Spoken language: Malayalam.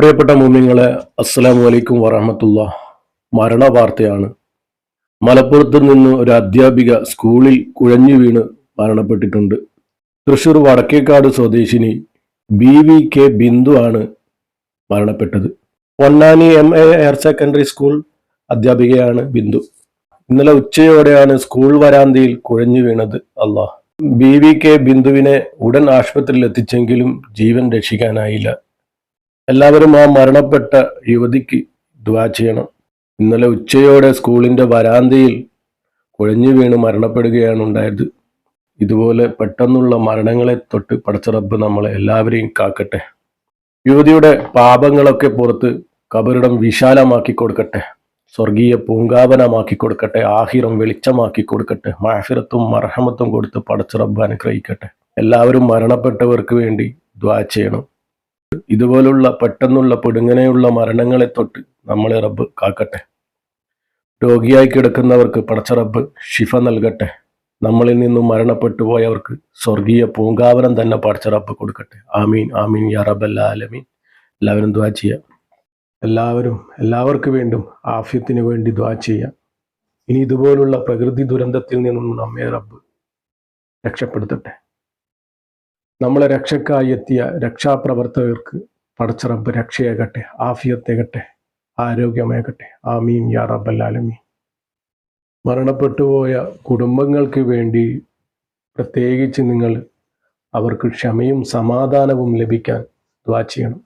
പ്രിയപ്പെട്ട മുമ്മിങ്ങളെ അസ്സലാമു അലൈക്കും വറഹമത്തുള്ള. മരണ വാർത്തയാണ് മലപ്പുറത്ത് നിന്ന് ഒരു അധ്യാപിക സ്കൂളിൽ കുഴഞ്ഞു വീണ് മരണപ്പെട്ടിട്ടുണ്ട്. തൃശൂർ വടക്കേക്കാട് സ്വദേശിനി ബി വി കെ ബിന്ദു ആണ് മരണപ്പെട്ടത്. Ponnani M A higher secondary school അധ്യാപികയാണ് Bindu. ഇന്നലെ ഉച്ചയോടെയാണ് സ്കൂൾ വരാന്തയിൽ കുഴഞ്ഞു വീണത് അള്ളാഹ്. ബി വി കെ ബിന്ദുവിനെ ഉടൻ ആശുപത്രിയിൽ എത്തിച്ചെങ്കിലും ജീവൻ രക്ഷിക്കാനായില്ല. എല്ലാവരും ആ മരണപ്പെട്ട യുവതിക്ക് ദ്വാ ചെയ്യണം. ഇന്നലെ ഉച്ചയോടെ സ്കൂളിന്റെ വരാന്തയിൽ കുഴഞ്ഞു വീണ് മരണപ്പെടുകയാണ് ഉണ്ടായത്. ഇതുപോലെ പെട്ടെന്നുള്ള മരണങ്ങളെ തൊട്ട് പടച്ചറബ് നമ്മളെ എല്ലാവരെയും കാക്കട്ടെ. യുവതിയുടെ പാപങ്ങളൊക്കെ പുറത്ത് കബറിടം വിശാലമാക്കി കൊടുക്കട്ടെ. സ്വർഗീയ പൂങ്കാവനമാക്കി കൊടുക്കട്ടെ. ആഹിറം വെളിച്ചമാക്കി കൊടുക്കട്ടെ. മാഹിറത്തും മർഹമത്തും കൊടുത്ത് പടച്ചറബ് അനുഗ്രഹിക്കട്ടെ. എല്ലാവരും മരണപ്പെട്ടവർക്ക് വേണ്ടി ദ്വാ ചെയ്യണം. ഇതുപോലുള്ള പെട്ടെന്നുള്ള പിടുങ്ങനെയുള്ള മരണങ്ങളെ തൊട്ട് നമ്മളെ റബ്ബ് കാക്കട്ടെ. രോഗിയായി കിടക്കുന്നവർക്ക് പടച്ച റബ്ബ് ഷിഫ നൽകട്ടെ. നമ്മളിൽ നിന്നും മരണപ്പെട്ടു പോയവർക്ക് സ്വർഗീയ പൂങ്കാവനം തന്നെ പടച്ച റബ്ബ് കൊടുക്കട്ടെ. ആമീൻ ആമീൻ യാ റബ്ബല്ല ആലമീൻ. എല്ലാവരും ദ്വാ ചെയ്യാം. എല്ലാവരും എല്ലാവർക്കും വേണ്ടും ആഫ്യത്തിന് വേണ്ടി ദ്വാ ചെയ്യാം. ഇനി ഇതുപോലുള്ള പ്രകൃതി ദുരന്തത്തിൽ നിന്നും നമ്മെ റബ്ബ് രക്ഷപ്പെടുത്തട്ടെ. നമ്മളെ രക്ഷക്കായി എത്തിയ രക്ഷാപ്രവർത്തകർക്ക് പടച്ചറബ് രക്ഷയാകട്ടെ ആഫിയത്തേകട്ടെ ആരോഗ്യമേകട്ടെ. ആമീൻ യാ റബ്ബല്ലാലമീൻ മരണപ്പെട്ടുപോയ കുടുംബങ്ങൾക്ക് വേണ്ടി പ്രത്യേകിച്ച് നിങ്ങൾ അവർക്ക് ക്ഷമയും സമാധാനവും ലഭിക്കാൻ ദ്വാ ചെയ്യണം.